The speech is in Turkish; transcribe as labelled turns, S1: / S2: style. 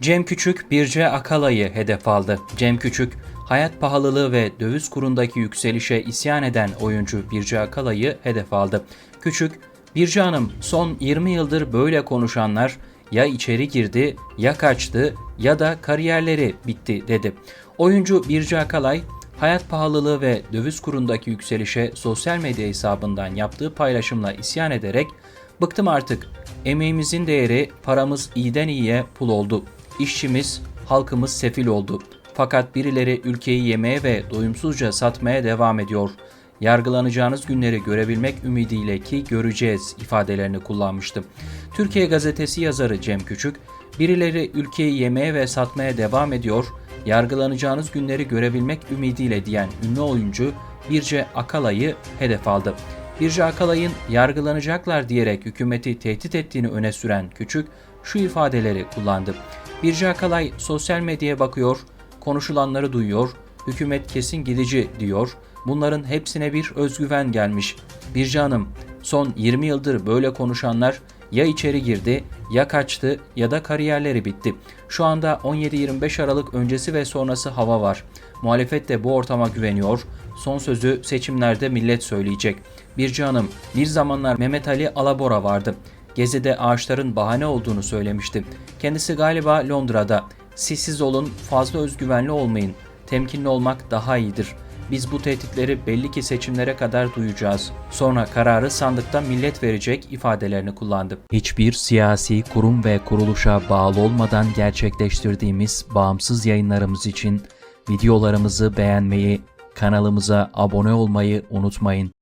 S1: Cem Küçük Birce Akala'yı hedef aldı. Cem Küçük, hayat pahalılığı ve döviz kurundaki yükselişe isyan eden oyuncu Birce Akala'yı hedef aldı. Küçük, Birce Hanım son 20 yıldır böyle konuşanlar ya içeri girdi, ya kaçtı ya da kariyerleri bitti dedi. Oyuncu Birce Akalay, hayat pahalılığı ve döviz kurundaki yükselişe sosyal medya hesabından yaptığı paylaşımla isyan ederek Bıktım artık. Emeğimizin değeri, paramız iyiden iyiye pul oldu. İşçimiz, halkımız sefil oldu. Fakat birileri ülkeyi yemeye ve doyumsuzca satmaya devam ediyor. Yargılanacağınız günleri görebilmek ümidiyle ki göreceğiz ifadelerini kullanmıştı. Türkiye Gazetesi yazarı Cem Küçük, birileri ülkeyi yemeye ve satmaya devam ediyor, yargılanacağınız günleri görebilmek ümidiyle diyen ünlü oyuncu Birce Akalay'ı hedef aldı. Birce Akalay'ın yargılanacaklar diyerek hükümeti tehdit ettiğini öne süren Küçük şu ifadeleri kullandı. Birce Akalay sosyal medyaya bakıyor, konuşulanları duyuyor, hükümet kesin gidici diyor. Bunların hepsine bir özgüven gelmiş. Birce Hanım, son 20 yıldır böyle konuşanlar ya içeri girdi, ya kaçtı ya da kariyerleri bitti. Şu anda 17-25 Aralık öncesi ve sonrası hava var. Muhalefet de bu ortama güveniyor. Son sözü seçimlerde millet söyleyecek. Birce Hanım, bir zamanlar Mehmet Ali Alabora vardı. Gezi'de ağaçların bahane olduğunu söylemişti. Kendisi galiba Londra'da. Siz olun, fazla özgüvenli olmayın. Temkinli olmak daha iyidir. Biz bu tehditleri belli ki seçimlere kadar duyacağız. Sonra kararı sandıkta millet verecek ifadelerini kullandı. Hiçbir siyasi kurum ve kuruluşa bağlı olmadan gerçekleştirdiğimiz bağımsız yayınlarımız için videolarımızı beğenmeyi, kanalımıza abone olmayı unutmayın.